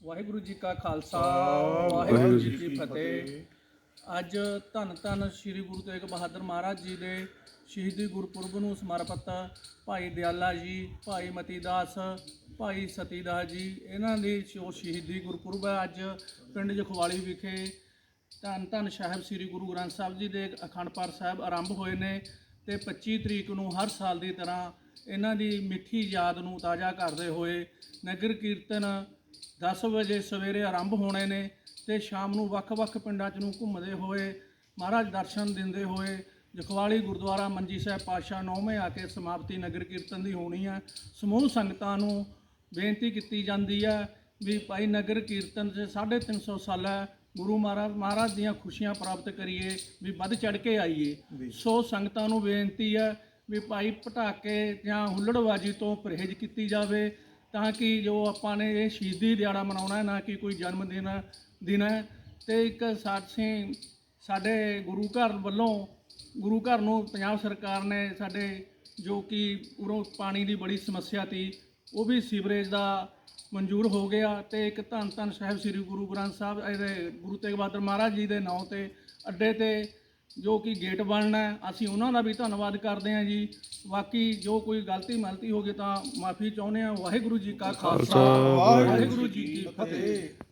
ਵਾਹਿਗੁਰੂ ਜੀ ਕਾ ਖਾਲਸਾ ਵਾਹਿਗੁਰੂ ਜੀ ਕੀ ਫਤਿਹ। ਅੱਜ ਧੰਨ ਧੰਨ ਸ੍ਰੀ ਗੁਰੂ ਤੇਗ ਬਹਾਦਰ ਮਹਾਰਾਜ ਜੀ ਦੇ ਸ਼ਹੀਦੀ ਗੁਰਪੁਰਬ ਨੂੰ ਸਮਰਪਿਤ ਭਾਈ ਦਿਆਲਾ ਜੀ ਭਾਈ ਮਤੀਦਾਸ ਭਾਈ ਸਤੀਦਾਸ ਜੀ ਇਹਨਾਂ ਦੀ ਜੋ ਸ਼ਹੀਦੀ ਗੁਰਪੁਰਬ ਹੈ ਅੱਜ ਪਿੰਡ ਜਖਵਾਲੀ ਵਿਖੇ ਧੰਨ ਧੰਨ ਸਾਹਿਬ ਸ੍ਰੀ ਗੁਰੂ ਗ੍ਰੰਥ ਸਾਹਿਬ ਜੀ ਦੇ ਅਖੰਡ ਪਾਠ ਸਾਹਿਬ ਆਰੰਭ ਹੋਏ ਨੇ ਤੇ 25 ਤਰੀਕ ਨੂੰ ਹਰ ਸਾਲ ਦੀ ਤਰ੍ਹਾਂ ਇਹਨਾਂ ਦੀ ਮਿੱਠੀ ਯਾਦ ਨੂੰ ਤਾਜ਼ਾ ਕਰਦੇ ਹੋਏ ਨਗਰ ਕੀਰਤਨ 10 ਵਜੇ ਸਵੇਰੇ ਆਰੰਭ ਹੋਣੇ ਨੇ ਤੇ ਸ਼ਾਮ ਨੂੰ ਵੱਖ-ਵੱਖ ਪਿੰਡਾਂ 'ਚ ਨੂੰ ਘੁੰਮਦੇ ਹੋਏ ਮਹਾਰਾਜ ਦਰਸ਼ਨ ਦਿੰਦੇ ਹੋਏ ਜਖਵਾਲੀ ਗੁਰਦੁਆਰਾ ਮੰਜੀ ਸਾਹਿਬ ਪਾਤਸ਼ਾਹ ਨੌਵੇਂ ਆ ਕੇ ਸਮਾਪਤੀ ਨਗਰ ਕੀਰਤਨ ਦੀ ਹੋਣੀ ਹੈ ਸਮੂਹ ਸੰਗਤਾਂ ਨੂੰ ਬੇਨਤੀ ਕੀਤੀ ਜਾਂਦੀ ਹੈ ਵੀ ਭਾਈ ਨਗਰ ਕੀਰਤਨ 'ਚ 350 ਸਾਲਾ ਗੁਰੂ ਮਹਾਰਾਜ ਮਹਾਰਾਜ ਦੀਆਂ ਖੁਸ਼ੀਆਂ ਪ੍ਰਾਪਤ ਕਰੀਏ ਵੀ ਵੱਧ ਚੜ ਕੇ ਆਈਏ। ਸੋ ਸੰਗਤਾਂ ਨੂੰ ਬੇਨਤੀ ਹੈ ਵੀ ਭਾਈ ਪਟਾਕੇ ਜਾਂ ਹੁੱਲੜਬਾਜੀ ਤੋਂ ਪਰਹੇਜ਼ ਕੀਤੀ ਜਾਵੇ। ਤਾਂ ਕਿ ਜੋ ਆਪਾਂ ਨੇ ਇਹ ਸ਼ਹੀਦੀ ਦਿਹਾੜਾ ਮਨਾਉਣਾ ਹੈ, ਨਾ ਕਿ ਕੋਈ ਜਨਮ ਦਿਨ ਦਿਨ ਹੈ। ਤੇ ਇੱਕ ਸਾਥੀ ਸਾਡੇ ਗੁਰੂ ਘਰ ਵੱਲੋਂ, ਗੁਰੂ ਘਰ ਨੂੰ ਪੰਜਾਬ ਸਰਕਾਰ ਨੇ ਸਾਡੇ ਜੋ ਕਿ ਉਰੋਂ ਪਾਣੀ ਦੀ ਬੜੀ ਸਮੱਸਿਆ ਤੀ ਉਹ ਵੀ ਸੀਵਰੇਜ ਦਾ ਮਨਜ਼ੂਰ ਹੋ ਗਿਆ। ਤੇ ਇੱਕ ਧੰਨ ਧੰਨ ਸਾਹਿਬ ਸ੍ਰੀ ਗੁਰੂ ਗ੍ਰੰਥ ਸਾਹਿਬ, ਇਹਦੇ ਗੁਰੂ ਤੇਗ ਬਹਾਦਰ ਮਹਾਰਾਜ ਜੀ ਦੇ ਨਾਂ ਤੇ ਅੱਡੇ ਤੇ ਜੋ ਕਿ ਗੇਟ ਬਣਨਾ ਹੈ ਅਸੀਂ ਉਹਨਾਂ ਦਾ ਵੀ ਧੰਨਵਾਦ ਕਰਦੇ ਹਾਂ ਜੀ। ਬਾਕੀ ਜੋ ਕੋਈ ਗਲਤੀ ਮਲਤੀ ਹੋ ਗਈ ਤਾਂ ਮਾਫੀ ਚਾਹੁੰਦੇ ਹਾਂ। ਵਾਹਿਗੁਰੂ ਜੀ ਕਾ ਖਾਲਸਾ। ਵਾਹਿਗੁਰੂ ਜੀ ਕੀ ਫਤਿਹ।